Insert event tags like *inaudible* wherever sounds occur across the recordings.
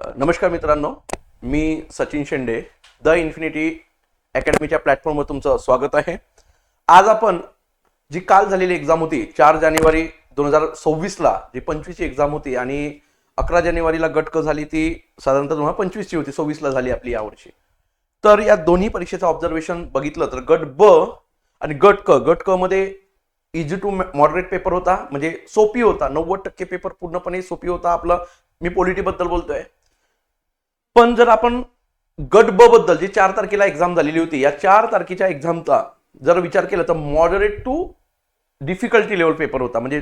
नमस्कार मित्रांनो मी सचिन शेंडे द इन्फिनिटी अकॅडमीच्या प्लॅटफॉर्मवर तुमचं स्वागत आहे. आज आपण जी काल झालेली एक्झाम होती चार जानेवारी दोन हजार सव्वीसला जी पंचवीसची एक्झाम होती आणि अकरा जानेवारीला गटक झाली ती साधारणतः दोन हजार पंचवीसची होती सव्वीसला झाली आपली यावर्षी तर या दोन्ही परीक्षेचं ऑब्झर्वेशन बघितलं तर गट ब आणि गट क. गट क मध्ये इझी टू मॉडरेट पेपर होता म्हणजे सोपी होता. नव्वद टक्के पेपर पूर्णपणे सोपी होता आपलं. मी पॉलिटीबद्दल बोलतोय. पण जर आपण गट ब बद्दल जी चार तारखेला एक्झाम झालेली होती या चार तारखेच्या एक्झामचा जर विचार केला तर moderate to difficulty level paper होता. म्हणजे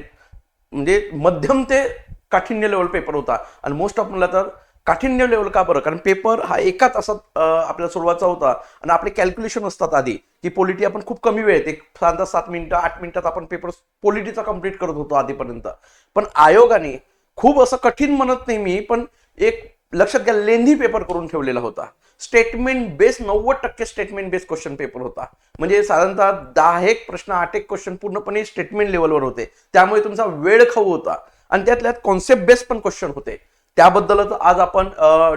म्हणजे मध्यम ते काठिण्य लेवल पेपर होता. आणि मोस्ट ऑफ म्हणलं तर काठिण्य लेवल का बरं? कारण पेपर हा एका तासात आपल्याला सोडवायचा होता. आणि आपले कॅल्क्युलेशन असतात आधी की पोलिटी आपण खूप कमी वेळेत एक साधारणतः सात मिनिटं आठ मिनिटात आपण पेपर पोलिटीचा कंप्लीट करत होतो आधीपर्यंत. पण आयोगाने खूप असं कठीण म्हणत नाही मी पण एक लक्षात घ्या लेंदी पेपर करून ठेवलेला होता. स्टेटमेंट बेस नव्वद टक्के स्टेटमेंट बेस क्वेश्चन पेपर होता. म्हणजे साधारणतः दहा एक प्रश्न आठ एक क्वेश्चन पूर्णपणे स्टेटमेंट लेवलवर होते. त्यामुळे तुमचा वेळ खाऊ होता. आणि त्यातल्यात कॉन्सेप्ट बेस पण क्वेश्चन होते. त्याबद्दलच आज आपण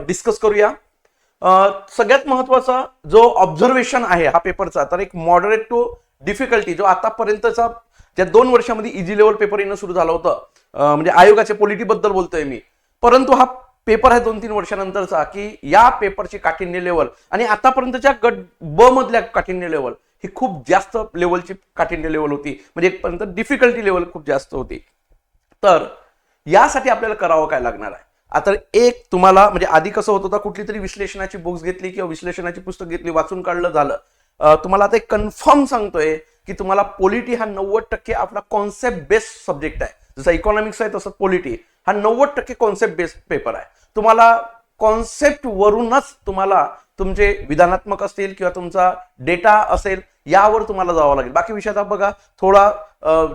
डिस्कस करूया. सगळ्यात महत्त्वाचा जो ऑब्झर्वेशन आहे हा पेपरचा तर एक मॉडरेट टू डिफिकल्टी जो आतापर्यंतचा त्या दोन वर्षामध्ये इझी लेवल पेपर येणं सुरू झालं होतं. म्हणजे आयोगाच्या पॉलिटी बद्दल बोलतोय मी. परंतु हा पेपर आहे दोन तीन वर्षानंतरचा की या पेपरची काठिण्य लेवल आणि आतापर्यंतच्या गट ब मधल्या काठिण्य लेवल ही खूप जास्त लेवलची काठिण्य लेवल होती. म्हणजे एकपर्यंत डिफिकल्टी लेवल खूप जास्त होती. तर यासाठी आपल्याला करावं काय लागणार आहे? आता एक तुम्हाला म्हणजे आधी कसं होत होतं कुठली तरी विश्लेषणाची बुक्स घेतली किंवा विश्लेषणाची पुस्तक घेतली वाचून काढलं झालं. तुम्हाला आता एक कन्फर्म सांगतोय की तुम्हाला पॉलिटी हा नव्वद टक्के आपला कॉन्सेप्ट बेस्ड सब्जेक्ट आहे. जसं इकॉनॉमिक्स आहे तसं पॉलिटी हा नव्वद टक्के कॉन्सेप्ट बेस्ड पेपर आहे. तुम्हाला कॉन्सेप्ट वरूनच तुम्हाला तुमचे विधानात्मक असतील किंवा तुमचा डेटा असेल यावर तुम्हाला जावं लागेल. बाकी विषयाचा बघा थोडा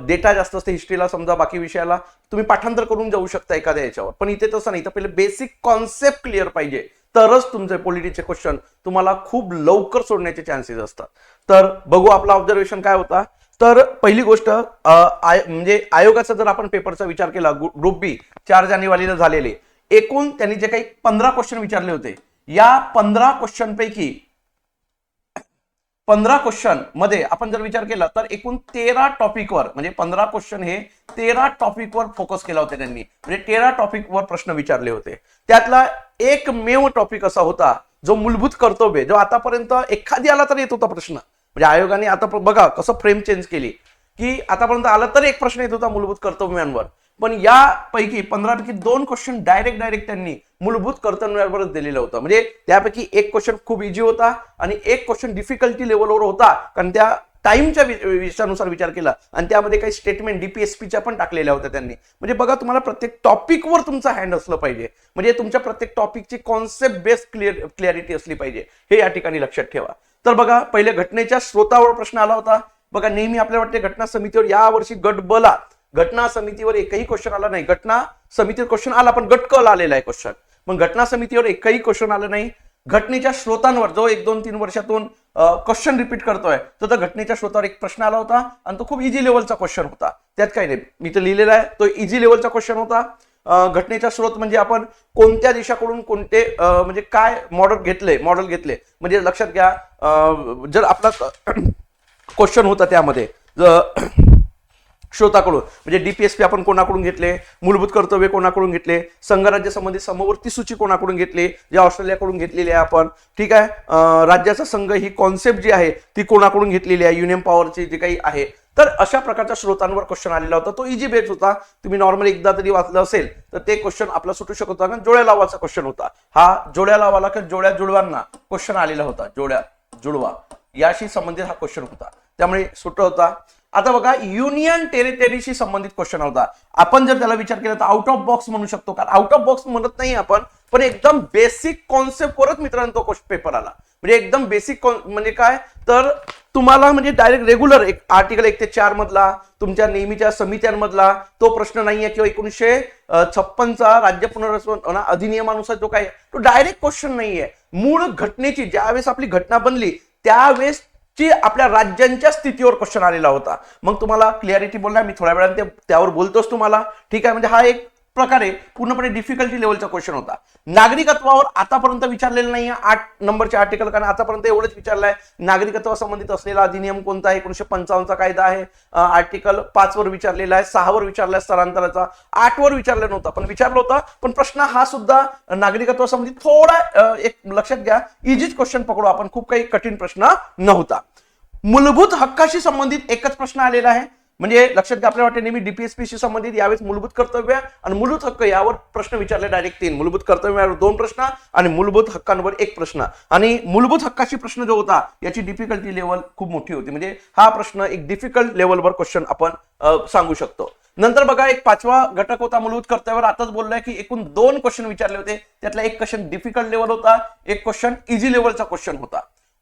डेटा जास्त असते हिस्ट्रीला समजा बाकी विषयाला तुम्ही पाठांतर करून जाऊ शकता एखाद्या याच्यावर. पण इथे तसं नाही. तर पहिले बेसिक कॉन्सेप्ट क्लिअर पाहिजे. तरच तुमचे पॉलिटीचे क्वेश्चन तुम्हाला खूप लवकर सोडण्याचे चान्सेस असतात. तर बघू आपला ऑब्झर्वेशन काय होता. तर पहिली गोष्ट आय म्हणजे आयोगाचा जर आपण पेपरचा विचार केला ग्रुप बी चार जानेवारीला झालेले एकूण त्यांनी जे काही पंधरा क्वेश्चन विचारले होते या पंधरा क्वेश्चन पैकी पंधरा क्वेश्चनमध्ये आपण जर विचार केला तर एकूण तेरा टॉपिकवर म्हणजे पंधरा क्वेश्चन हे तेरा टॉपिकवर फोकस केला होता त्यांनी. म्हणजे तेरा टॉपिकवर प्रश्न विचारले होते. त्यातला एकमेव टॉपिक असा होता जो मूलभूत कर्तव्य जो आतापर्यंत एखादी आला तर येत होता प्रश्न. म्हणजे आयोगाने आता बघा कसं फ्रेम चेंज केली. की आतापर्यंत आला तर एक प्रश्न येत होता मूलभूत कर्तव्यांवर. पण यापैकी पंधरापैकी दोन क्वेश्चन डायरेक्ट डायरेक्ट त्यांनी मूलभूत कर्तव्यांवरच दिलेलं होतं. म्हणजे त्यापैकी एक क्वेश्चन खूप इझी होता आणि एक क्वेश्चन डिफिकल्टी लेवलवर होता. कारण त्या टाइमच्या विषयानुसार विचार केला. आणि त्यामध्ये काही स्टेटमेंट डीपीएसपीच्या पण टाकलेल्या होत्या त्यांनी. म्हणजे बघा तुम्हाला प्रत्येक टॉपिकवर तुमचा हँड असलं पाहिजे. म्हणजे तुमच्या प्रत्येक टॉपिकची कॉन्सेप्ट बेस्ड क्लिअर क्लॅरिटी असली पाहिजे. हे या ठिकाणी लक्षात ठेवा. तर बघा पहिले घटनेच्या स्रोतावर प्रश्न आला होता. बघा नेहमी आपल्याला वाटते घटना समितीवर या वर्षी गट बला घटना समितीवर एकही क्वेश्चन आला नाही. घटना समितीवर क्वेश्चन आला पण गट कल आलेला आहे क्वेश्चन मग घटना समितीवर एकही क्वेश्चन आलं नाही. घटनेच्या स्रोतांवर जो एक दोन तीन वर्षातून क्वेश्चन रिपीट करतोय तर त्या घटनेच्या स्रोतावर एक प्रश्न आला होता. आणि तो खूप इझी लेवलचा क्वेश्चन होता. त्यात काही नाही. मी तर लिहिलेला आहे तो इझी लेवलचा क्वेश्चन होता. घटनेचा स्रोत म्हणजे आपण कोणत्या देशाकडून कोणते म्हणजे काय मॉडेल घेतले मॉडेल घेतले? म्हणजे लक्षात घ्या जर आपला *clears throat* क्वेश्चन होता त्यामध्ये *clears throat* श्रोताकडून म्हणजे डीपीएसपी आपण कोणाकडून घेतले? मूलभूत कर्तव्य कोणाकडून घेतले? संघराज्य संबंधित समवर्ती सूची कोणाकडून घेतली? जे ऑस्ट्रेलियाकडून घेतलेली आहे आपण. ठीक आहे? राज्याचा संघ ही कॉन्सेप्ट जी आहे ती कोणाकडून घेतलेली आहे? युनियन पॉवरची जी काही आहे. तर अशा प्रकारच्या स्रोतांवर क्वेश्चन आलेला होता. तो इजी बेस होता. तुम्ही नॉर्मल एकदा तरी वाचलं असेल तर ते क्वेश्चन आपला सुटू शकत होता. कारण जोड्या लावाचा क्वेश्चन होता. हा जोड्या लावाला किंवा जोड्या जुळवांना क्वेश्चन आलेला होता. जोड्या जुळवा. याशी संबंधित हा क्वेश्चन होता. त्यामुळे सुट होता. आता बघा युनियन टेरिटरीशी संबंधित क्वेश्चन होता. आपण जर त्याला विचार केला तर आउट ऑफ बॉक्स म्हणू शकतो. कारण आउट ऑफ बॉक्स म्हणत नाही आपण पण एकदम बेसिक कॉन्सेप्ट वरच मित्रांनो तो पेपर आला. म्हणजे एकदम बेसिक म्हणजे काय? तर तुम्हाला म्हणजे डायरेक्ट रेग्युलर एक आर्टिकल एक ते चार मधला तुमच्या नेहमीच्या समित्यांमधला तो प्रश्न नाहीये किंवा एकोणीसशे छप्पनचा राज्य पुनर्वसन अधिनियमानुसार जो काय तो डायरेक्ट क्वेश्चन नाही आहे मूळ घटनेची ज्यावेळेस आपली घटना बनली त्यावेळेस ची आपल्या राज्यांच्या स्थितीवर क्वेश्चन आलेला होता. मग तुम्हाला क्लिअरिटी बोलणार मी थोड्या वेळाने ते त्यावर बोलतोच तुम्हाला. ठीक आहे? म्हणजे हा एक प्रकारे पूर्णपणे डिफिकल्टी लेवलचा क्वेश्चन होता. नागरिकत्वावर आतापर्यंत विचारलेलं नाही आठ नंबरचे आर्टिकल कारण आतापर्यंत एवढंच विचारलंय. नागरिकत्वासंबंधित असलेला अधिनियम कोणता आहे? एकोणीशे पंचावन्नचा कायदा आहे. आर्टिकल पाचवर विचारलेला आहे. सहावर विचारलाय स्थलांतराचा. आठवर विचारलं नव्हतं. पण विचारलं होतं. पण प्रश्न हा सुद्धा नागरिकत्वासंबंधित थोडा एक लक्षात घ्या. इजीच क्वेश्चन पकडू आपण. खूप काही कठीण प्रश्न नव्हता. मूलभूत हक्काशी संबंधित एकच प्रश्न आलेला आहे. म्हणजे लक्षात घ्या आपल्याला वाटते नेहमी डीपीएसपीशी संबंधित यावेळेस मूलभूत कर्तव्य आणि मूलभूत हक्क यावर प्रश्न विचारले डायरेक्ट तीन. मूलभूत कर्तव्यावर दोन प्रश्न आणि मूलभूत हक्कांवर एक प्रश्न. आणि मूलभूत हक्काशी प्रश्न जो होता याची डिफिकल्टी लेवल खूप मोठी होती. म्हणजे हा प्रश्न एक डिफिकल्ट लेवलवर क्वेश्चन आपण सांगू शकतो. नंतर बघा एक पाचवा घटक होता मूलभूत कर्तव्यावर. आताच बोललोय की एकूण दोन क्वेश्चन विचारले होते. त्यातला एक क्वेश्चन डिफिकल्ट लेवल होता एक क्वेश्चन इझी लेवलचा क्वेश्चन होता.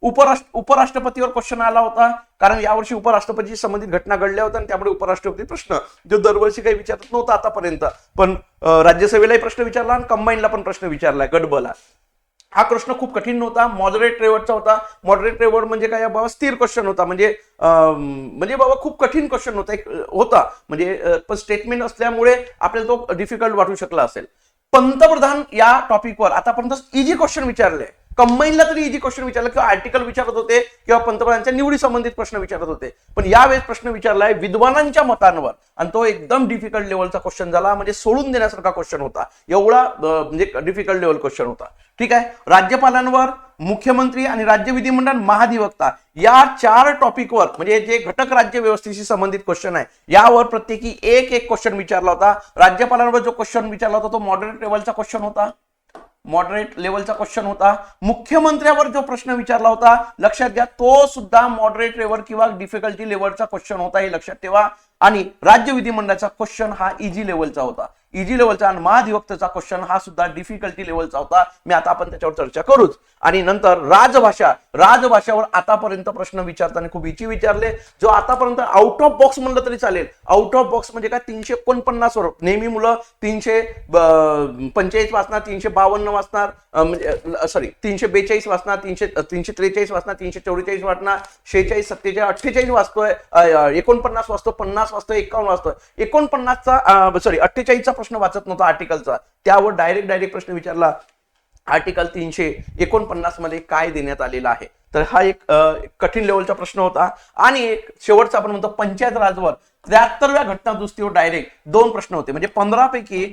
उपराष्ट्र उपराष्ट्रपतीवर क्वेश्चन आला होता. कारण यावर्षी उपराष्ट्रपतीशी संबंधित घटना घडल्या होत्या आणि त्यामुळे उपराष्ट्रपती प्रश्न. जो दरवर्षी काही विचारत नव्हता आतापर्यंत. पण राज्यसभेलाही प्रश्न विचारला आणि कंबाईनला पण प्रश्न विचारलाय गडबला हा प्रश्न खूप कठीण नव्हता. मॉडरेट रेवर्डचा होता. मॉडरेट रेवर्ड म्हणजे काय? बाबा स्थिर क्वेश्चन होता. म्हणजे म्हणजे बाबा खूप कठीण क्वेश्चन होता. एक होता. म्हणजे पण स्टेटमेंट असल्यामुळे आपल्याला तो डिफिकल्ट वाटू शकला असेल. पंतप्रधान या टॉपिकवर आतापर्यंत इजी क्वेश्चन विचारले. कंबाईनला तरी इजी क्वेश्चन विचारलं किंवा आर्टिकल विचारत होते किंवा पंतप्रधानांच्या निवडी संबंधित प्रश्न विचारत होते. पण यावेळेस प्रश्न विचारलाय विद्वानांच्या मतांवर. आणि तो एकदम डिफिकल्ट लेवलचा क्वेश्चन झाला. म्हणजे सोडून देण्यासारखा क्वेश्चन होता. एवढा म्हणजे डिफिकल्ट लेवल क्वेश्चन होता. ठीक आहे? राज्यपालांवर मुख्यमंत्री आणि राज्य विधिमंडळ महाधिवक्ता या चार टॉपिकवर म्हणजे जे घटक राज्य व्यवस्थेशी संबंधित क्वेश्चन आहे यावर प्रत्येकी एक एक क्वेश्चन विचारला होता. राज्यपालांवर जो क्वेश्चन विचारला होता तो मॉडरेट लेवलचा क्वेश्चन होता. मॉडरेट लेवलचा क्वेश्चन होता. मुख्यमंत्र्यावर जो प्रश्न विचारला होता लक्षात घ्या तो सुद्धा मॉडरेट लेवल किंवा डिफिकल्टी लेवलचा क्वेश्चन होता हे लक्षात ठेवा. आणि राज्य विधिमंडळाचा क्वेश्चन हा इझी लेवलचा होता. इजी लेवलचा आणि महाधिवक्तेचा क्वेश्चन हा सुद्धा डिफिकल्टी लेवलचा होता. मी आता आपण त्याच्यावर चर्चा करूच. आणि नंतर राजभाषा राजभाषावर आतापर्यंत प्रश्न विचारताना खूप इची विचारले. जो आतापर्यंत आउट ऑफ बॉक्स म्हणलं तरी चालेल. आउट ऑफ बॉक्स म्हणजे काय? तीनशे एकोणपन्नास वर नेहमी मुलं तीनशे पंचेचाळीस वाचणार तीनशे बावन्न वाचणार म्हणजे सॉरी तीनशे बेचाळीस वाचणार तीनशे तीनशे त्रेचाळीस वाचणार तीनशे चौवेचाळीस वाचणार शेहेचाळीस सत्तेचाळीस अठ्ठेचाळीस वाचतोय एकोणपन्नास वाचतो पन्नास वाचतोय एकावन्न वाचतोय. एकोणपन्नासचा सॉरी अठ्ठेचाळीसचा प्रश्न वाचत नव्हता आर्टिकलचा. त्यावर डायरेक्ट डायरेक्ट प्रश्न विचारला. आर्टिकल तीनशे एकोणपन्नासमध्ये काय देण्यात आलेलं आहे? तर हा एक कठीण लेवलचा प्रश्न होता. आणि एक शेवटचा आपण म्हणतो पंचायत राजवर त्र्याहत्तरव्या घटना दुरुस्तीवर डायरेक्ट दोन प्रश्न होते. म्हणजे पंधरा पैकी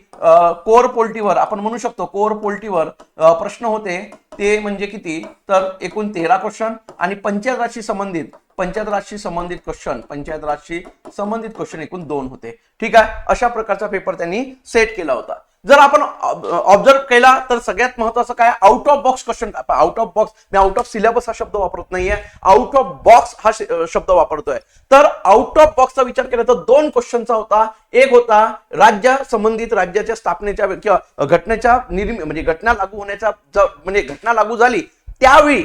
कोर पोल्टीवर आपण म्हणू शकतो कोर पोल्टीवर प्रश्न होते. ते म्हणजे किती? तर एकूण तेरा क्वेश्चन आणि पंचायत राजशी संबंधित पंचायत राजशी संबंधित क्वेश्चन पंचायत राजशी संबंधित क्वेश्चन एकूण दोन होते. ठीक आहे? अशा प्रकारचा पेपर त्यांनी सेट केला होता. जर आपण ऑब्झर्व केला तर सगळ्यात महत्वाचं काय? Out of box question out of box me out of syllabus हा शब्द वापरत नाहीये. आउट ऑफ बॉक्स हा शब्द वापरतोय. तर आउट ऑफ बॉक्सचा विचार केला तर दोन क्वेश्चनचा होता. एक होता राज्य संबंधित राज्याच्या स्थापनेच्या किंवा घटनेच्या निर्मि म्हणजे घटना लागू होण्याच्या म्हणजे घटना लागू झाली त्यावेळी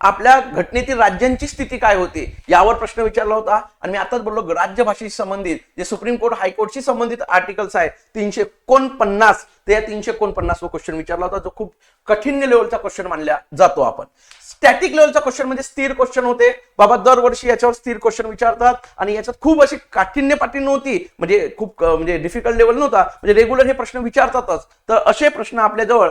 आपल्या घटनेतील राज्यांची स्थिती काय होती यावर प्रश्न विचारला होता. आणि मी आताच बोललो राज्य भाषेशी संबंधित जे सुप्रीम कोर्ट हायकोर्टशी संबंधित आर्टिकल्स आहे तीनशे एकोणपन्नास ते या तीनशे एकोणपन्नास क्वेश्चन विचारला होता. जो खूप कठीण लेवलचा क्वेश्चन मानला जातो आपण. स्टॅटिक लेवलचा क्वेश्चन म्हणजे स्थिर क्वेश्चन होते. बाबा दरवर्षी याच्यावर स्थिर क्वेश्चन विचारतात आणि याच्यात खूप अशी काठिण्य पाठी नव्हती म्हणजे खूप म्हणजे डिफिकल्ट लेवल नव्हता. म्हणजे रेग्युलर हे प्रश्न विचारतातच. तर असे प्रश्न आपल्याजवळ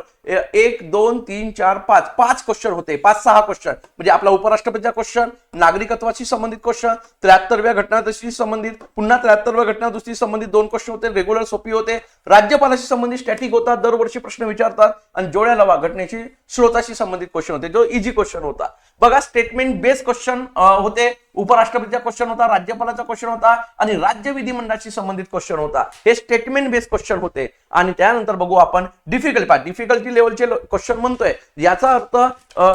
एक दोन तीन चार पाच पाच क्वेश्चन होते. पाच सहा क्वेश्चन म्हणजे आपला उपराष्ट्रपतीचा क्वेश्चन नागरिकत्वाशी संबंधित क्वेश्चन त्र्याहत्तरव्या घटनादृष्टी संबंधित पुन्हा त्र्याहत्तरव्या घटनादृष्टी संबंधित दोन क्वेश्चन होते. रेग्युलर सोपी होते. राज्यपालाशी संबंधित स्टॅटिक होता दरवर्षी प्रश्न विचारतात. आणि जोड्या लावा घटनेची स्रोताशी संबंधित क्वेश्चन होते. जो इझी क्वेश्चन होता. बघा स्टेटमेंट बेस्ड क्वेश्चन होते. उपराष्ट्रपतीचा क्वेश्चन होता राज्यपालाचा क्वेश्चन होता आणि राज्य विधिमंडळाशी संबंधित क्वेश्चन होता. हे स्टेटमेंट बेस्ड क्वेश्चन होते. आणि त्यानंतर बघू आपण डिफिकल्ट डिफिकल्टी लेवलचे क्वेश्चन म्हणतोय. याचा अर्थ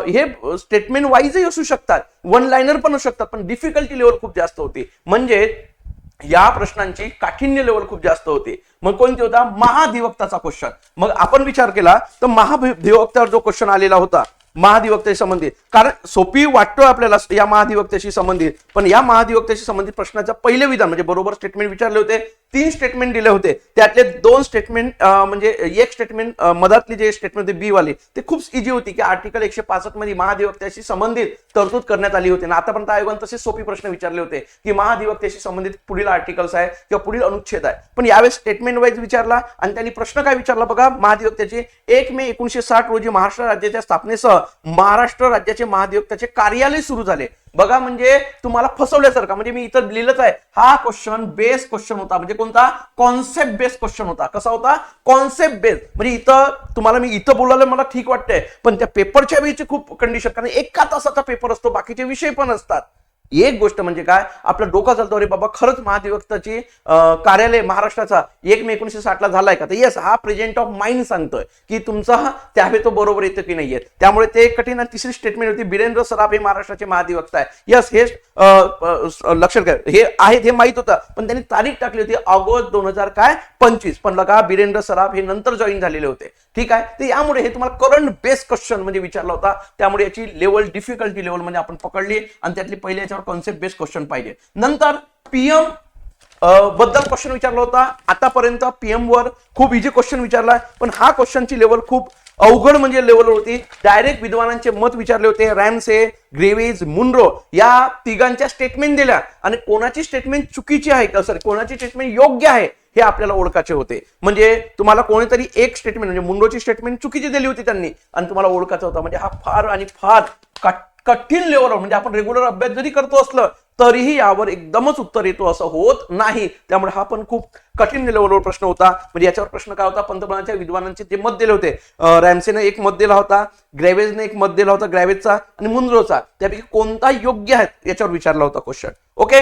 हे स्टेटमेंट वाईजही असू शकतात. वन लाईनर पण असू शकतात पण डिफिकल्टी लेवल खूप जास्त होती. म्हणजे या प्रश्नांची काठिण्य लेवल खूप जास्त होती. मग कोणती होता? महाधिवक्ताचा क्वेश्चन मग आपण विचार केला तर महाधिवक्त्यावर जो क्वेश्चन आलेला होता महाधिवक्त्याशी संबंधित कारण सोपी वाटतोय आपल्याला या महाधिवक्त्याशी संबंधित. पण या महाधिवक्त्याशी संबंधित प्रश्नाचं पहिले विधान म्हणजे बरोबर स्टेटमेंट विचारले होते. तीन स्टेटमेंट दिले होते. त्यातले दोन स्टेटमेंट म्हणजे एक स्टेटमेंट मधातली जे स्टेटमेंट होते बी वाले ते खूप इजी होती की आर्टिकल एकशे पासष्टमध्ये महाधिवक्त्याशी संबंधित तरतूद करण्यात आली होती. आणि आतापर्यंत आयोगाने तसे सोपे प्रश्न विचारले होते की महाधिवक्त्याशी संबंधित पुढील आर्टिकल्स आहे किंवा पुढील अनुच्छेद आहे. पण यावेळेस स्टेटमेंट वाईज विचारला आणि त्यांनी प्रश्न काय विचारला बघा? महाधिवक्त्याचे एक मे एकोणीशे साठ रोजी महाराष्ट्र राज्याच्या स्थापनेसह महाराष्ट्र राज्याचे महाधिवक्त्याचे कार्यालय सुरू झाले. बघा म्हणजे तुम्हाला फसवल्यासारखा म्हणजे मी इथं लिहिलंच आहे. हा क्वेश्चन बेस क्वेश्चन होता. म्हणजे कोणता? कॉन्सेप्ट बेस क्वेश्चन होता. कसा होता? कॉन्सेप्ट बेस म्हणजे इथं तुम्हाला मी इथं बोलायला मला ठीक वाटतंय. पण त्या पेपरच्या वेळीची खूप कंडिशन कारण एका तासाचा पेपर असतो बाकीचे विषय पण असतात. एक गोष्ट म्हणजे काय? आपलं डोकं चालतो अरे बाबा खरंच महाधिवक्ताची कार्यालय महाराष्ट्राचा एक मे एकोणीशे साठला झालाय का? तर येस हा प्रेझेंट ऑफ माइंड सांगतोय की तुमचा त्यावे तो बरोबर येतं की नाहीये त्यामुळे ते कठीण आणि तिसरी स्टेटमेंट होती बिरेंद्र सराफ हे महाराष्ट्राचे महाधिवक्ता आहे. यस हे लक्षात घ्या. हे आहेत हे माहीत होतं पण त्यांनी तारीख टाकली होती ऑगस्ट दोन हजार काय? पंचवीस. पण लगा बिरेंद्र सराफ हे नंतर जॉईन झालेले होते. ठीक आहे? तर यामुळे हे तुम्हाला करंट बेस क्वेश्चन म्हणजे विचारला होता. त्यामुळे याची लेवल डिफिकल्टी लेवल म्हणजे आपण पकडली आणि त्यातली पहिल्या याच्यावर कॉन्सेप्ट बेस्ड क्वेश्चन पाहिजे. नंतर पीएमबद्दल क्वेश्चन विचारला होता. आतापर्यंत पीएम वर खूप इझी क्वेश्चन विचारला. पण हा क्वेश्चनची लेवल खूप अवघड म्हणजे लेवल होती. डायरेक्ट विद्वानांचे मत विचारले होते. रॅमसे ग्रेव्हिज मुनरो या तिघांच्या स्टेटमेंट दिल्या. आणि कोणाची स्टेटमेंट चुकीची आहे? सॉरी कोणाची स्टेटमेंट योग्य आहे? हे आपल्याला ओळखाचे होते. म्हणजे तुम्हाला कोणीतरी एक स्टेटमेंट म्हणजे मुंडोची स्टेटमेंट चुकीची दिली होती त्यांनी. आणि तुम्हाला ओळखाचा होता. म्हणजे हा फार आणि फार कट- कठीण लेवलवर म्हणजे आपण रेग्युलर अभ्यास जरी करतो असलं तरीही यावर एकदमच उत्तर येतो असं होत नाही. त्यामुळे हा पण खूप कठीण लेवलवर प्रश्न होता. म्हणजे याच्यावर प्रश्न काय होता? पंतप्रधानांच्या विद्वानांचे जे मत दिले होते. रॅमसेने एक मत दिला होता ग्रॅव्हेजने एक मत दिला होता ग्रॅव्हेजचा आणि मुंद्रोचा. त्यापैकी कोणता योग्य आहे याच्यावर विचारला होता क्वेश्चन ओके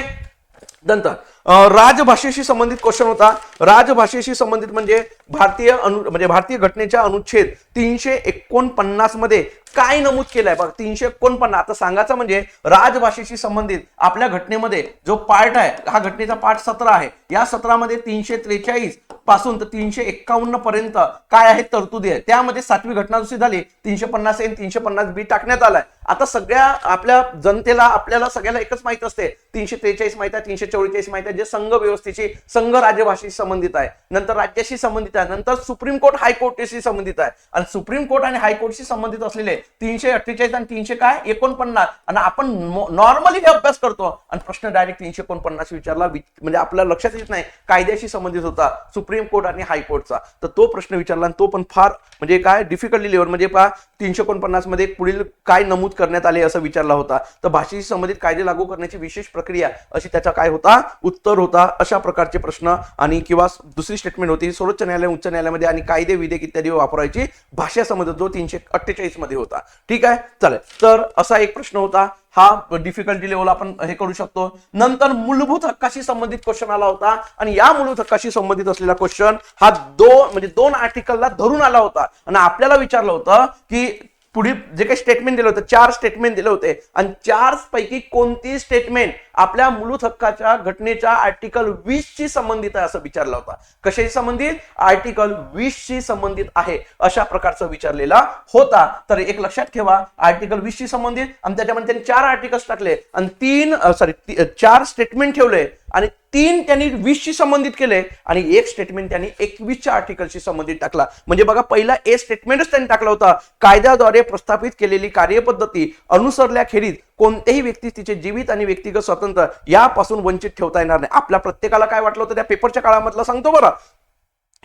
नंतर राजभाषेशी संबंधित क्वेश्चन होता. राजभाषेशी संबंधित म्हणजे भारतीय अनु म्हणजे भारतीय घटनेच्या अनुच्छेद तीनशे एकोणपन्नासमध्ये काय नमूद केलंय? बघा तीनशे एकोणपन्नास. आता सांगायचं म्हणजे राजभाषेशी संबंधित आपल्या घटनेमध्ये जो पार्ट आहे हा घटनेचा पार्ट सतरा आहे. या सतरामध्ये तीनशे त्रेचाळीस पासून तर तीनशे एक्कावन्न पर्यंत काय आहे तरतुदी आहे. त्यामध्ये सातवी घटना दुसरी झाली तीनशे पन्नास ए तीनशे पन्नास बी टाकण्यात आलाय. आता सगळ्या आपल्या जनतेला आपल्याला सगळ्याला एकच माहीत असते. तीनशे त्रेचाळीस माहिती आहे तीनशे चौवेचाळीस माहिती आहे जे संघ व्यवस्थेची संघ राज्यभाषेशी संबंधित आहे. नंतर राज्याशी संबंधित आहे नंतर सुप्रीम कोर्ट हायकोर्टशी संबंधित आहे. आणि सुप्रीम कोर्ट आणि हायकोर्टशी संबंधित असलेले तीनशे अठ्ठेचाळीस आणि तीनशे काय? एकोणपन्नास. आणि आपण नॉर्मली हे अभ्यास करतो. आणि प्रश्न डायरेक्ट तीनशे एकोणपन्नास विचारला म्हणजे आपल्या लक्षात येत नाही कायद्याशी संबंधित होता. सुप्रीम कोर्ट आणि हायकोर्टचा. तर तो प्रश्न विचारला आणि तो पण फार म्हणजे काय डिफिकल्टी लेवल म्हणजे पहा तीनशे एकोणपन्नासमध्ये पुढील काय नमूद करण्यात आले असं विचारला होता. तर भाषेशी संबंधित कायदे लागू करण्याची विशेष प्रक्रिया अशी त्याचा काय होता? उत्तर होता. अशा प्रकारचे प्रश्न आणि किंवा दुसरी स्टेटमेंट होती. सर्वोच्च न्यायालय उच्च न्यायालयामध्ये आणि कायदे विधेयक इत्यादी वापरायची भाषा संबंधित जो तीनशे अठ्ठेचाळीसमध्ये होता. ठीक आहे? चालेल. तर असा एक प्रश्न होता. हा डिफिकल्टी लेवल आपण हे करू शकतो. नंतर मूलभूत हक्काशी संबंधित क्वेश्चन आला होता. आणि या मूलभूत हक्काशी संबंधित असलेला क्वेश्चन हा दोन म्हणजे दोन आर्टिकलला धरून आला होता. आणि आपल्याला विचारलं होतं की पुढील जे काही स्टेटमेंट दिलं होतं चार स्टेटमेंट दिले होते. आणि चार पैकी कोणती स्टेटमेंट आपल्या मूलभूत हक्काच्या घटनेच्या आर्टिकल वीस शी संबंधित आहे असं विचारला होता. कशाशी संबंधित? आर्टिकल वीस शी संबंधित आहे अशा प्रकारचं विचारलेला होता. तर एक लक्षात ठेवा आर्टिकल वीस शी संबंधित आणि त्याच्यामध्ये त्यांनी चार आर्टिकल्स टाकले आणि तीन सॉरी चार स्टेटमेंट ठेवले आणि तीन त्यांनी वीसशी संबंधित केले आणि एक स्टेटमेंट त्यांनी एकवीसच्या आर्टिकलशी संबंधित टाकला. म्हणजे बघा पहिला ए स्टेटमेंटच त्यांनी टाकला होता. कायद्याद्वारे प्रस्थापित केलेली कार्यपद्धती अनुसरल्याखेरीज कोणत्याही व्यक्ती तिचे जीवित आणि व्यक्तिगत स्वातंत्र्य यापासून वंचित ठेवता येणार नाही. आपल्या प्रत्येकाला काय वाटलं होतं? त्या पेपरच्या काळामधलं सांगतो बरं.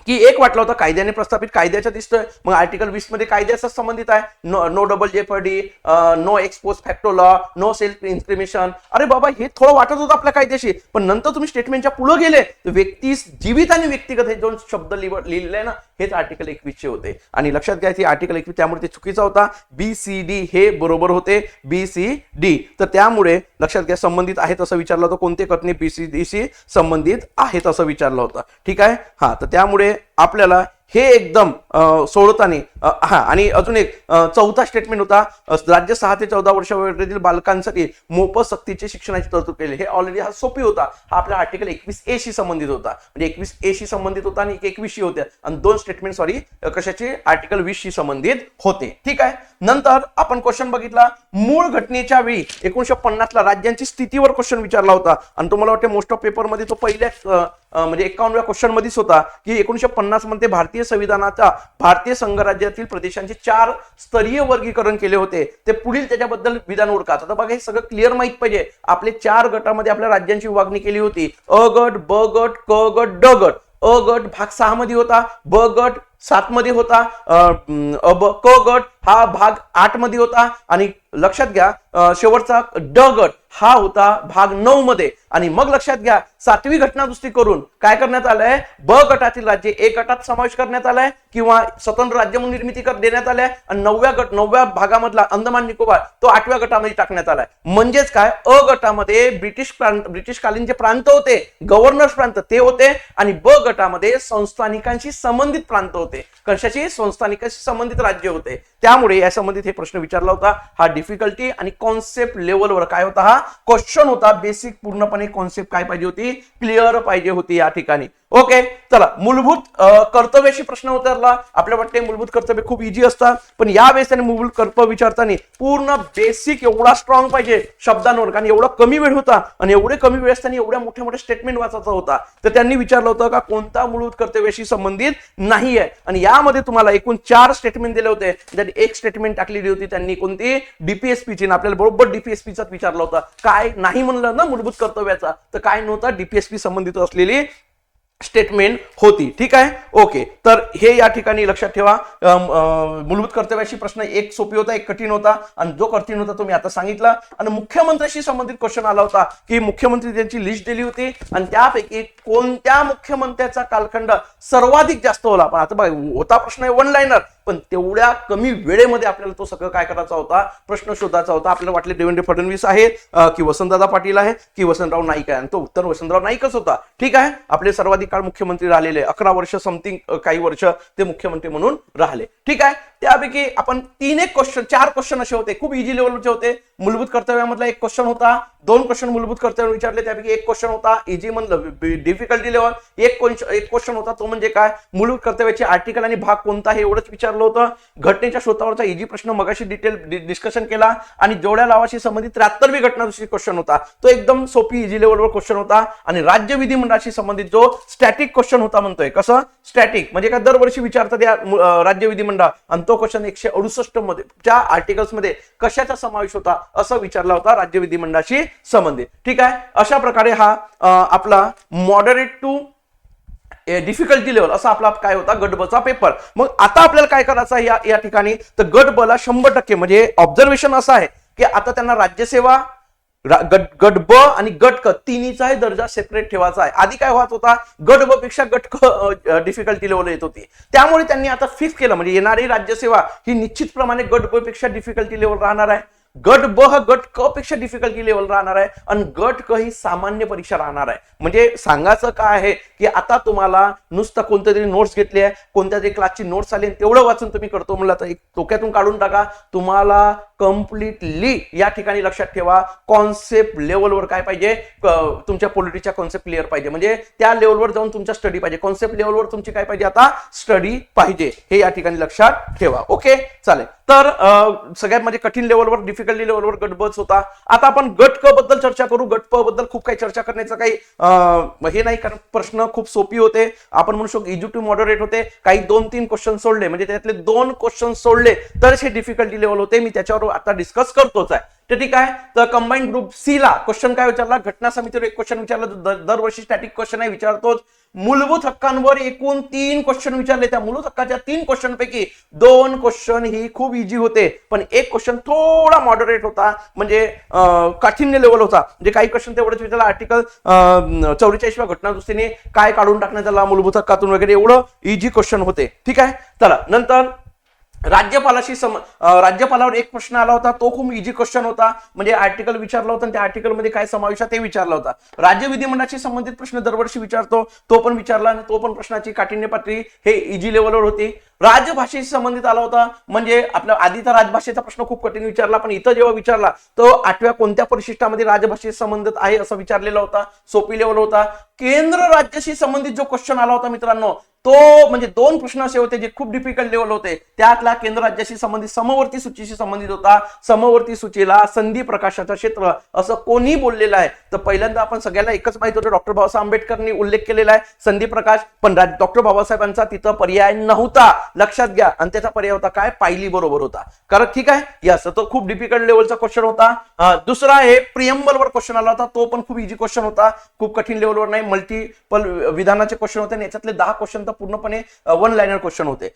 की एक वाटलं होतं कायद्याने प्रस्थापित कायद्याच्या दिसतोय. मग आर्टिकल वीसमध्ये कायद्याचा संबंधित आहे. No no double jeopardy no ex post facto law no self incrimination अरे बाबा हे थोडं वाटत होतं आपल्या कायद्याशी. पण नंतर तुम्ही स्टेटमेंटच्या पुढे गेले तर व्यक्ती जीवित आणि व्यक्तिगत हे दोन शब्द लिहिले लिहिलेले आहे ना हेच आर्टिकल एकवीसचे होते. आणि लक्षात घ्यायचे आर्टिकल एकवीस त्यामुळे ते चुकीचा होता. बी सी डी हे बरोबर होते. बी सी डी तर त्यामुळे लक्षात घ्या संबंधित आहेत असं विचारलं होतं कोणते कथने? बी सी डी शी संबंधित आहेत असं विचारलं होतं. ठीक आहे? हा तर त्यामुळे आपल्याला हे एकदम सोडवताने हा आणि अजून एक चौथा स्टेटमेंट होता राज्य सहा ते चौदा वर्ष वयोगटातील बालकांसाठी मोफत सक्तीचे शिक्षणाची तरतूद केली. हे ऑलरेडी हा सोपी होता. हा आपला आर्टिकल एकवीस ए शी संबंधित होता. म्हणजे एकवीस ए शी संबंधित होता आणि एकवीस शी होत्या. आणि दोन स्टेटमेंट सॉरी कशाचे? आर्टिकल वीस शी संबंधित होते. ठीक आहे? नंतर आपण क्वेश्चन बघितला. मूळ घटनेच्या वेळी एकोणीशे पन्नासला राज्यांची स्थितीवर क्वेश्चन विचारला होता. आणि तुम्हाला वाटते मोस्ट ऑफ पेपरमध्ये तो पहिल्या म्हणजे एकावन्नव्या क्वेश्चन मध्येच होता की एकोणीशे पन्नासमध्ये भारतीय संविधानाचा भारतीय संघराज्यातील प्रदेशांचे चार स्तरीय वर्गीकरण केले होते. ते पुढील त्याच्याबद्दल विधान ओळखात आता बघा हे सगळं क्लिअर माहीत पाहिजे. आपले चार गटामध्ये आपल्या राज्यांची विभागणी केली होती. अ गट ब गट क गट ड गट. अ गट भाग सहा मध्ये होता. ब गट सात मध्ये होता अब क गट हा भाग आठमध्ये होता आणि लक्षात घ्या शेवटचा ड गट हा होता भाग नऊ मध्ये. आणि मग लक्षात घ्या सातवी घटना दुसरी करून काय करण्यात आलंय? ब गटातील राज्य एक गटात समावेश करण्यात आलाय किंवा स्वतंत्र राज्य म्हणून निर्मिती कर देण्यात आल्या आणि नवव्या गट नवव्या भागामधला अंदमान निकोबार तो आठव्या गटामध्ये टाकण्यात आलाय. म्हणजेच काय? अ गटामध्ये ब्रिटिश प्रांत ब्रिटिशकालीन जे प्रांत होते गव्हर्नर्स प्रांत ते होते आणि ब गटामध्ये संस्थानिकांशी संबंधित प्रांत होते. হবে कशाशी संस्थानिकाशी संबंधित राज्य होते? त्यामुळे या संबंधित हे प्रश्न विचारला होता. हा डिफिकल्टी आणि कॉन्सेप्ट लेवलवर काय होता हा? क्वेश्चन होता. बेसिक पूर्णपणे कॉन्सेप्ट काय पाहिजे होती? क्लिअर पाहिजे होती या ठिकाणी. ओके चला. मूलभूत कर्तव्याशी प्रश्न उतरला. आपल्या वाटते मूलभूत कर्तव्य खूप इझी असतात. पण यावेळेस त्याने मूलभूत कर्तव्य विचारताना पूर्ण बेसिक एवढा स्ट्रॉंग पाहिजे शब्दांवर. कारण एवढा कमी वेळ होता आणि एवढे कमी वेळेस त्यांनी एवढ्या मोठ्या मोठ्या स्टेटमेंट वाचायचा होता. तर त्यांनी विचारलं होतं का कोणता मूलभूत कर्तव्याशी संबंधित नाही आहे आणि त्यामध्ये तुम्हाला एकूण चार स्टेटमेंट दिले होते. त्यात एक स्टेटमेंट टाकलेली होती त्यांनी कोणती? डीपीएसपीची आपल्याला बरोबर डीपीएसपीचाच विचारलं होता. काय नाही म्हणलं ना मूलभूत कर्तव्याचा? तर काय नव्हता? डीपीएसपी संबंधित असलेली स्टेटमेंट होती. ठीक आहे? ओके तर हे या ठिकाणी लक्षात ठेवा. मूलभूत कर्तव्याशी प्रश्न एक सोपी होता एक कठीण होता. आणि जो कठीण होता तो मी आता सांगितला. आणि मुख्यमंत्र्याशी संबंधित क्वेश्चन आला होता की मुख्यमंत्री त्यांची लिस्ट दिली होती. आणि त्यापैकी कोणत्या मुख्यमंत्र्याचा कालखंड सर्वाधिक जास्त होला? पण आता बघा होता प्रश्न आहे वन लाईनर पण तेवढ्या कमी वेळेमध्ये आपल्याला तो सगळं काय करायचा होता? प्रश्न शोधायचा होता. आपल्याला वाटले देवेंद्र फडणवीस आहे की वसंतदादा पाटील आहे की वसंतराव नाईक आहे आणि तो उत्तर वसंतराव नाईकच होता. ठीक आहे? आपले सर्वाधिक काळ मुख्यमंत्री राहिलेले. अकरा वर्ष समथिंग काही वर्ष ते मुख्यमंत्री म्हणून राहिले. ठीक आहे? त्यापैकी आपण तीन एक क्वेश्चन चार क्वेश्चन असे होते. खूप इझी लेवलचे होते. मूलभूत कर्तव्यामधला एक क्वेश्चन होता. दोन क्वेश्चन मूलभूत कर्तव्य विचारले. त्यापैकी एक क्वेश्चन होता. इझी म्हणलं. डिफिकल्टी लेवल एक क्वेश्चन एक क्वेश्चन होता. तो म्हणजे काय? मूलभूत कर्तव्याचे आर्टिकल आणि भाग कोणता हे एवढंच विचारलं होतं. घटनेच्या स्वतःवरचा इझी प्रश्न मगाशी डिटेल डिस्कशन केला. आणि जोड्या लावाशी संबंधित त्र्याहत्तरवी घटना दुसरी क्वेश्चन होता. तो एकदम सोपी इझी लेवलवर क्वेश्चन होता. आणि राज्य विधिमंडळाशी संबंधित जो स्टॅटिक क्वेश्चन होता म्हणतोय. कसं? स्टॅटिक म्हणजे काय? दरवर्षी विचारतात या राज्य विधिमंडळ. आणि तो क्वेश्चन एकशे अडुसष्टमध्ये त्या आर्टिकल्समध्ये कशाचा समावेश होता असं विचारला होता राज्य विधिमंडळाशी संबंधित. ठीक आहे? अशा प्रकारे हा आपला मॉडरेट टू डिफिकल्टी लेवल असा आपला काय होता? गटबचा पेपर मग आता आपल्याला काय करायचं या या ठिकाणी? तर गट शंभर टक्के म्हणजे ऑब्झर्वेशन असं आहे की आता त्यांना राज्यसेवा गट गट ब आणि गट क तिन्हीचाही दर्जा सेपरेट ठेवायचा आहे. आधी काय होत होता? गट ब पेक्षा गट क डिफिकल्टी लेवल येत होती. त्यामुळे त्यांनी आता फिक्स केलं. म्हणजे येणारी राज्यसेवा ही निश्चितप्रमाणे गट ब पेक्षा डिफिकल्टी लेवल राहणार आहे. गट ब हा गट क पेक्षा डिफिकल्टी लेवल राहणार आहे आणि गट क ही सामान्य परीक्षा राहणार आहे. म्हणजे सांगायचं काय आहे की आता तुम्हाला नुसतं कोणत्या तरी नोट्स घेतले आहे कोणत्या तरी क्लासची नोट्स आली तेवढं वाचून तुम्ही करतो म्हणलं तर एक टोक्यातून काढून टाका. तुम्हाला कम्प्लिटली या ठिकाणी लक्षात ठेवा कॉन्सेप्ट लेवलवर काय पाहिजे? तुमच्या पॉलिटीच्या कॉन्सेप्ट क्लिअर पाहिजे. म्हणजे त्या लेवलवर जाऊन तुमचा स्टडी पाहिजे. कॉन्सेप्ट लेवलवर तुमची काय पाहिजे? आता स्टडी पाहिजे. हे या ठिकाणी लक्षात ठेवा. ओके चालेल. तर सगळ्यात म्हणजे कठीण लेवलवर डिफिकल्टी लेवलवर गट होता. आता आपण गट क बद्दल चर्चा करू. गट प बद्दल खूप काही चर्चा करण्याचं काही हे नाही कारण प्रश्न खूप सोपी होते. आपण म्हणू शकतो इझी मॉडरेट होते. काही दोन तीन क्वेश्चन सोडले. म्हणजे त्यातले दोन क्वेश्चन सोडले. तरच हे डिफिकल्टी लेवल होते. मी त्याच्यावर आता डिस्कस करतोच आहे. तर ठीक आहे. तर कंबाईन ग्रुप सी ला क्वेश्चन काय विचारला? घटना समितीवर एक क्वेश्चन विचारला. दरवर्षी स्टॅटिक क्वेश्चन आहे विचारतोच. मूलभूत हक्कांवर एकूण तीन क्वेश्चन विचारले. त्या मूलभूत हक्काच्या तीन क्वेश्चन पैकी दोन क्वेश्चन ही खूप इझी होते. पण एक क्वेश्चन थोडा मॉडरेट होता. म्हणजे अं, काठिण्य लेवल होता. म्हणजे काही क्वेश्चन तेवढंच विचारला. आर्टिकल चौवेचाळीसव्या घटना दृष्टीने काय काढून टाकण्यात आला? मूलभूत हक्कातून वगैरे एवढं इझी क्वेश्चन होते. ठीक आहे? चला. नंतर राज्यपालाशी सम राज्यपालावर एक प्रश्न आला होता तो खूप इझी क्वेश्चन होता. म्हणजे आर्टिकल विचारला होता आणि त्या आर्टिकलमध्ये काय समावेश आहे ते विचारला होता. राज्य विधिमंडळाशी संबंधित प्रश्न दरवर्षी विचारतो तो पण विचारला आणि तो पण प्रश्नाची काठिण्य पातळी हे इझी लेवलवर होती. राजभाषेशी संबंधित आला होता. म्हणजे आपल्या आधीचा राजभाषेचा प्रश्न खूप कठीण विचारला पण इथं जेव्हा विचारला तो आठव्या कोणत्या परिशिष्टामध्ये राजभाषेशी संबंधित आहे असं विचारलेला होता सोपी लेवल होता. केंद्र राज्याशी संबंधित जो क्वेश्चन आला होता मित्रांनो तो म्हणजे दोन प्रश्न असे होते जे खूप डिफिकल्ट लेवल होते. त्यातला केंद्र राज्याशी संबंधित समवर्ती सूचीशी संबंधित होता. समवर्ती सूचीला संधी प्रकाशाचं क्षेत्र असं कोणी बोललेलं आहे. तर पहिल्यांदा आपण सगळ्यांना एकच माहिती होतं डॉक्टर बाबासाहेब आंबेडकरनी उल्लेख केलेला आहे संधी प्रकाश. पण डॉक्टर बाबासाहेबांचा तिथं पर्याय नव्हता. लक्षात घ्या. आणि त्याचा पर्याय होता काय? पायली बरोबर होता. कारण ठीक आहे यस तो खूप डिफिकल्ट लेवलचा क्वेश्चन होता. दुसरा आहे प्रियंबलवर क्वेश्चन आला होता. तो पण खूप इझी क्वेश्चन होता. खूप कठीण लेवलवर नाही मल्टिपल विधानाचे क्वेश्चन होते आणि याच्यातले दहा क्वेश्चन तर पूर्णपणे वन लाईनर क्वेश्चन होते.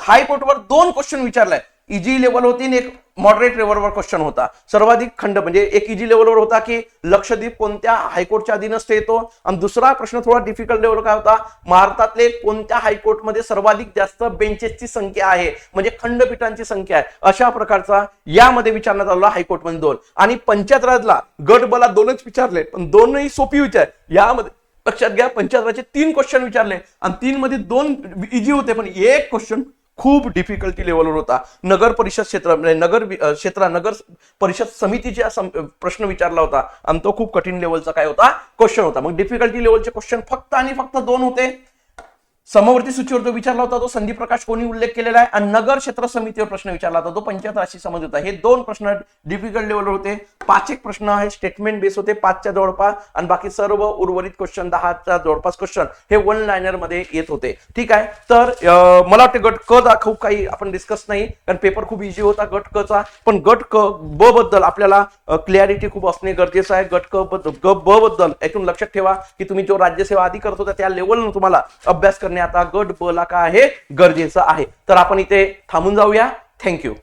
हायकोर्टवर दोन क्वेश्चन विचारलाय. इजी लेवल होती आणि एक मॉडरेट लेवलवर क्वेश्चन होता. सर्वाधिक खंड म्हणजे एक इजी लेवलवर होता की लक्षद्वीप कोणत्या हायकोर्टच्या अधीनस्थ येतो? आणि दुसरा प्रश्न थोडा डिफिकल्ट लेवल काय होता? भारतातले कोणत्या हायकोर्टमध्ये सर्वाधिक जास्त बेंचेसची संख्या आहे? म्हणजे खंडपीठांची संख्या आहे. अशा प्रकारचा यामध्ये विचारण्यात आलेला हायकोर्टमध्ये दोन. आणि पंचायत राजला गट बला दोनच विचारले पण दोनही सोपी विचार. यामध्ये लक्षात घ्या पंचायत राजचे तीन क्वेश्चन विचारले. आणि तीन मध्ये दोन इजी होते पण एक क्वेश्चन खूप डिफिकल्टी लेवलवर होता. नगर परिषद क्षेत्र म्हणजे नगर क्षेत्रा नगर परिषद समितीचा प्रश्न विचारला होता आणि तो खूप कठीण लेवलचा काय होता? क्वेश्चन होता. मग डिफिकल्टी लेवलचे क्वेश्चन फक्त आणि फक्त दोन होते. समवर्ती सूचीवर जो विचारला होता तो संदीप प्रकाश कोणी उल्लेख केलेला आहे? आणि नगर क्षेत्र समितीवर प्रश्न विचारला होता तो पंचायत राशी संबंधित होता. हे दोन प्रश्न डिफिकल्ट लेवलवर होते. पाच एक प्रश्न आहे स्टेटमेंट बेस होते पाचच्या जवळपास आणि बाकी सर्व उर्वरित क्वेश्चन दहाच्या जवळपास क्वेश्चन हे वन लायनरमध्ये येत होते. ठीक आहे? तर मला वाटतं गट क दाखवू काही आपण डिस्कस नाही कारण पेपर खूप इझी होता गट क चा. पण गट क ब बद्दल आपल्याला क्लॅरिटी खूप असणे गरजेचं आहे. गट क बद्दल ग ब बद्दल ऐकून लक्षात ठेवा की तुम्ही जो राज्यसेवा आधी करत होता त्या लेवलनं तुम्हाला अभ्यास करणे आता गट ब ला काय आहे गरजेचं आहे. तर आपण इथे थांबून जाऊया. थँक्यू